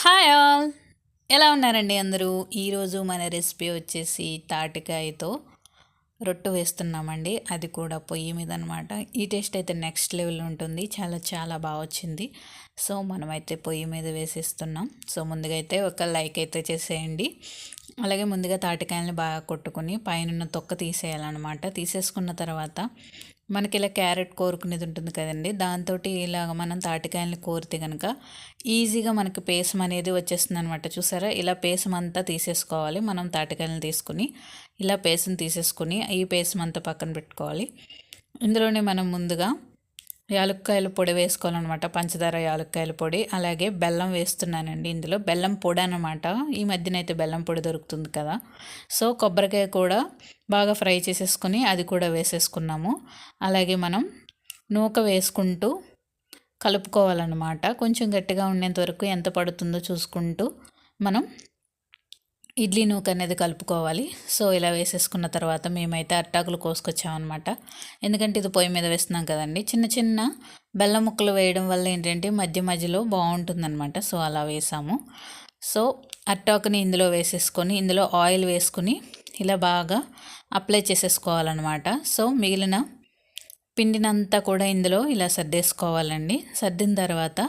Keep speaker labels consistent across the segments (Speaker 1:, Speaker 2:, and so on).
Speaker 1: Hi all. ఎలా ఉన్నారండి అందరూ? ఈరోజు మన రెసిపీ వచ్చేసి తాటికాయతో రొట్టె వేస్తున్నామండి. అది కూడా పొయ్యి మీద అనమాట ఈ టేస్ట్ అయితే నెక్స్ట్ లెవెల్ ఉంటుంది. చాలా చాలా బాగా వచ్చింది. సో మనమైతే పొయ్యి మీద వేసేస్తున్నాం. సో ముందుగా అయితే ఒక లైక్ అయితే చేసేయండి. అలాగే ముందుగా తాటికాయలని బాగా కొట్టుకుని పైన తొక్క తీసేయాలన్నమాట. తీసేసుకున్న తర్వాత మనకి ఇలా క్యారెట్ కోరుకునేది ఉంటుంది కదండి. దాంతో ఇలాగ మనం తాటికాయలని కోరితే కనుక ఈజీగా మనకి పేసం అనేది వచ్చేస్తుంది అనమాట చూసారా? ఇలా పేసం అంతా తీసేసుకోవాలి. మనం తాటికాయలను తీసుకుని ఇలా పేసం తీసేసుకుని ఈ పేసం అంతా పక్కన పెట్టుకోవాలి. ఇందులోనే మనం ముందుగా యాలక్కాయల పొడి వేసుకోవాలన్నమాట పంచదార యాలక్కాయల పొడి. అలాగే బెల్లం వేస్తున్నానండి ఇందులో. బెల్లం పొడి అనమాట ఈ మధ్యన అయితే బెల్లం పొడి దొరుకుతుంది కదా. సో కొబ్బరికాయ కూడా బాగా ఫ్రై చేసేసుకొని అది కూడా వేసేసుకున్నాము. అలాగే మనం నూక వేసుకుంటూ కలుపుకోవాలన్నమాట. కొంచెం గట్టిగా ఉండేంత వరకు ఎంత పడుతుందో చూసుకుంటూ మనం ఇడ్లీ నూక అనేది కలుపుకోవాలి. సో ఇలా వేసేసుకున్న తర్వాత మేమైతే అట్టాకులు కోసుకొచ్చామన్నమాట. ఎందుకంటే ఇది పొయ్యి మీద వేస్తున్నాం కదండి. చిన్న చిన్న బెల్లం ముక్కలు వేయడం వల్ల ఏంటంటే మధ్య మధ్యలో బాగుంటుందన్నమాట. సో అలా వేసాము. సో అట్టాకుని ఇందులో వేసేసుకొని ఇందులో ఆయిల్ వేసుకుని ఇలా బాగా అప్లై చేసేసుకోవాలన్నమాట. సో మిగిలిన పిండినంతా కూడా ఇందులో ఇలా సర్దేసుకోవాలండి. సర్దిన తర్వాత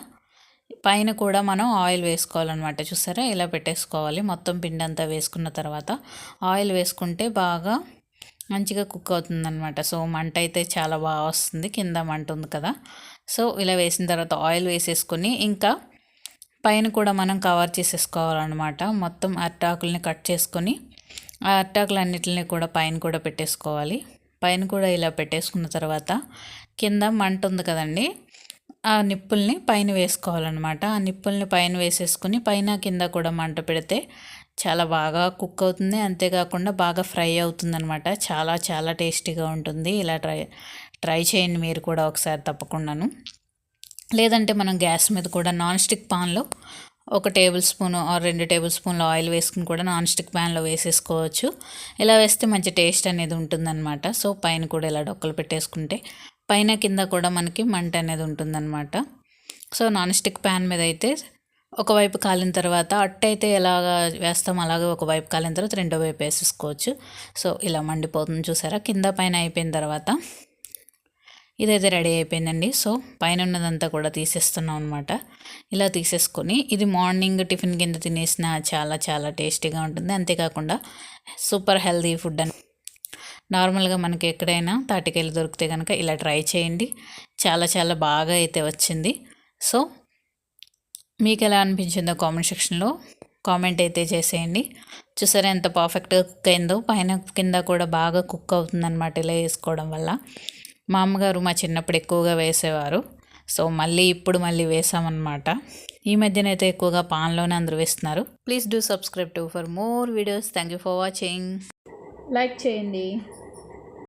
Speaker 1: పైన కూడా మనం ఆయిల్ వేసుకోవాలన్నమాట. చూసారా? ఇలా పెట్టేసుకోవాలి. మొత్తం పిండి అంతా వేసుకున్న తర్వాత ఆయిల్ వేసుకుంటే బాగా మంచిగా కుక్ అవుతుందన్నమాట. సో మంట అయితే చాలా బాగా వస్తుంది. కింద మంట ఉంది కదా? సో ఇలా వేసిన తర్వాత ఆయిల్ వేసేసుకొని ఇంకా పైన కూడా మనం కవర్ చేసేసుకోవాలన్నమాట. మొత్తం అట్టాకుల్ని కట్ చేసుకొని ఆ అట్టాకులు అన్నిటిని కూడా పైన కూడా పెట్టేసుకోవాలి. పైన కూడా ఇలా పెట్టేసుకున్న తర్వాత కింద మంట ఉంది కదండి? ఆ నిప్పుల్ని పైన వేసుకోవాలన్నమాట. ఆ నిప్పుల్ని పైన వేసేసుకుని పైన కింద కూడా మంట పెడితే చాలా బాగా కుక్ అవుతుంది. అంతేకాకుండా బాగా ఫ్రై అవుతుందనమాట చాలా చాలా టేస్టీగా ఉంటుంది. ఇలా ట్రై ట్రై చేయండి మీరు కూడా ఒకసారి తప్పకుండాను. లేదంటే మనం గ్యాస్ మీద కూడా నాన్ స్టిక్ పాన్లో ఒక టేబుల్ స్పూన్ ఆర్ రెండు టేబుల్ స్పూన్లు ఆయిల్ వేసుకుని కూడా నాన్ స్టిక్ ప్యాన్లో వేసేసుకోవచ్చు. ఇలా వేస్తే మంచి టేస్ట్ అనేది ఉంటుందన్నమాట. సో పైన కూడా ఇలా డొక్కలు పెట్టేసుకుంటే పైన కింద కూడా మనకి మంట అనేది ఉంటుందన్నమాట. సో నాన్ స్టిక్ ప్యాన్ మీద అయితే ఒకవైపు కాలిన తర్వాత అట్టయితే ఎలాగ వేస్తాం అలాగే ఒకవైపు కాలిన తర్వాత రెండో వైపు వేసేసుకోవచ్చు. సో ఇలా మండిపోతుంది చూసారా? కింద పైన అయిపోయిన తర్వాత ఇదైతే రెడీ అయిపోయిందండి. సో పైన ఉన్నదంతా కూడా తీసేస్తున్నాం అనమాట ఇలా తీసేసుకొని ఇది మార్నింగ్ టిఫిన్ కింద తినేసిన చాలా చాలా టేస్టీగా ఉంటుంది. అంతేకాకుండా సూపర్ హెల్తీ ఫుడ్ అని నార్మల్గా మనకి ఎక్కడైనా తాటికాయలు దొరికితే కనుక ఇలా ట్రై చేయండి. చాలా చాలా బాగా అయితే వచ్చింది. సో మీకు ఎలా అనిపించిందో కామెంట్ సెక్షన్లో కామెంట్ అయితే చేసేయండి. చూసారా ఎంత పర్ఫెక్ట్గా కుక్ అయిందో. పైన కింద కూడా బాగా కుక్ అవుతుందన్నమాట ఇలా వేసుకోవడం వల్ల. మా అమ్మగారు మా చిన్నప్పుడు ఎక్కువగా వేసేవారు. సో మళ్ళీ ఇప్పుడు మళ్ళీ వేసామన్నమాట. ఈ మధ్యన అయితే ఎక్కువగా పాన్లోనే అందరూ వేస్తున్నారు. Please do subscribe to for more videos. Thank you for watching. Like చేయండి.